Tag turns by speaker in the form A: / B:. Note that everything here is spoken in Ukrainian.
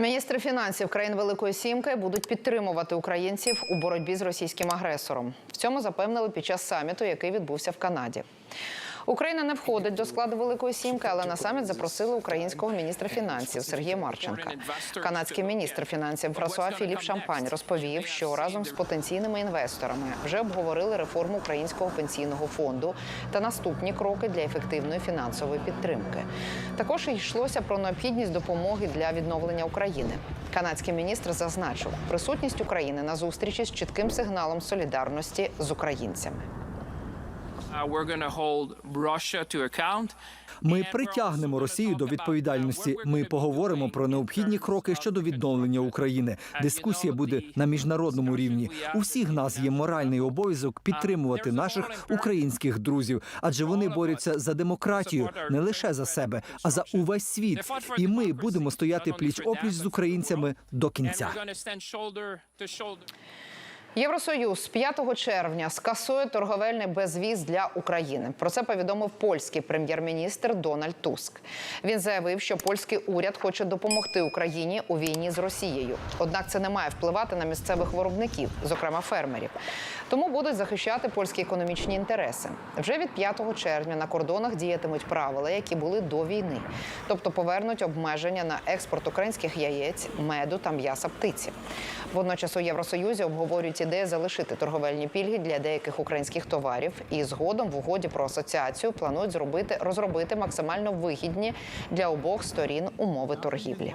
A: Міністри фінансів країн Великої Сімки будуть підтримувати українців у боротьбі з російським агресором. В цьому запевнили під час саміту, який відбувся в Канаді. Україна не входить до складу Великої Сімки, але на саміт запросили українського міністра фінансів Сергія Марченка. Канадський міністр фінансів Фрасуа Філіп Шампань розповів, що разом з потенційними інвесторами вже обговорили реформу українського пенсійного фонду та наступні кроки для ефективної фінансової підтримки. Також йшлося про необхідність допомоги для відновлення України. Канадський міністр зазначив, присутність України на зустрічі з чітким сигналом солідарності з українцями.
B: Ми притягнемо Росію до відповідальності. Ми поговоримо про необхідні кроки щодо відновлення України. Дискусія буде на міжнародному рівні. У всіх нас є моральний обов'язок підтримувати наших українських друзів, адже вони борються за демократію не лише за себе, а за увесь світ. І ми будемо стояти пліч опліч з українцями до кінця.
A: Євросоюз 5 червня скасує торговельний безвіз для України. Про це повідомив польський прем'єр-міністр Дональд Туск. Він заявив, що польський уряд хоче допомогти Україні у війні з Росією. Однак це не має впливати на місцевих виробників, зокрема фермерів. Тому будуть захищати польські економічні інтереси. Вже від 5 червня на кордонах діятимуть правила, які були до війни, тобто повернуть обмеження на експорт українських яєць, меду та м'яса птиці. Водночас у Євросоюзі обговорюють ідею залишити торговельні пільги для деяких українських товарів, і згодом в угоді про асоціацію планують зробити розробити максимально вигідні для обох сторін умови торгівлі.